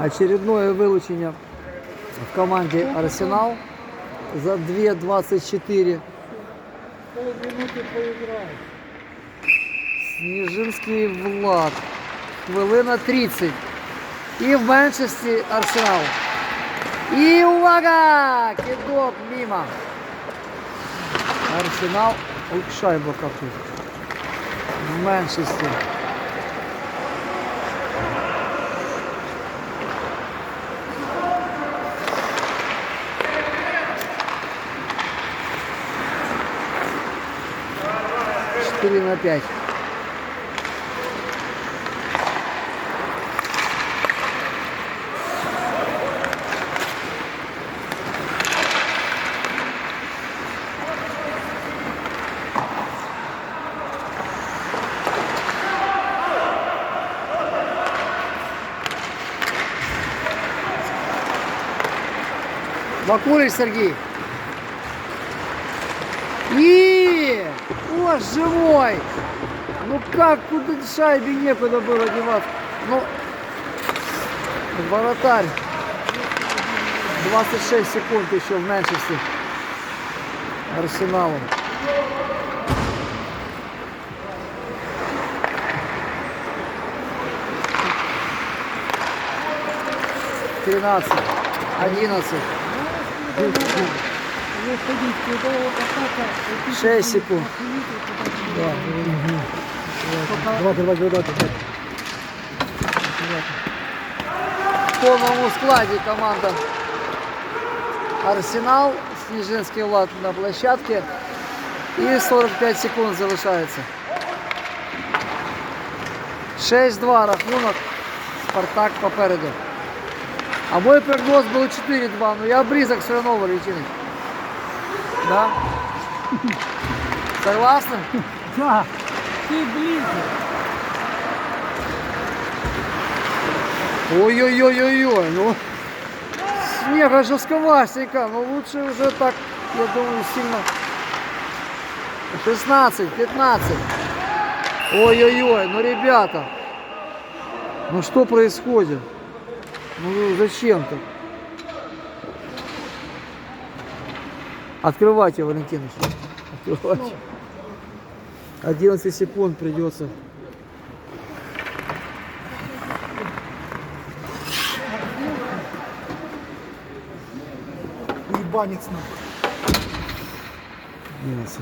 Очередное вылучение в команде Арсенал за 2.24. Полминуты поиграй. Сніжинський Влад. Хвилина 30. І в меншості Арсенал. І увага! Кидок мимо. Арсенал. Ой, шайба как тут. В меншості. Четыре на пять. Бакулич Сергей. И, боже мой! Ну как, куда шайбе некуда было деваться? Ну, воротарь. 26 секунд еще в меншости Арсеналом. Тринадцать, одиннадцать, Выходить, когда вот атака. вот эти Шесть секунд. охуительно, Да. Пока- Давай, давай, давай, давай. В полном складе команда Арсенал, Снежинский Влад на площадке. И 45 секунд залишається. 6-2 рахунок. Спартак попереду. А мой прогноз был 4-2, но я близок все равно, Валентинович. Да? Согласны? Да, ты ближе. Ой-ой-ой-ой-ой, ну снега жестковастенько, но лучше уже так, я думаю, сильно. 16, 15. Ой-ой-ой, ну ребята, ну что происходит? Ну зачем Открывайте, Валентинович. Открывайте. 11 секунд придется. Ебанец нахуй. 11.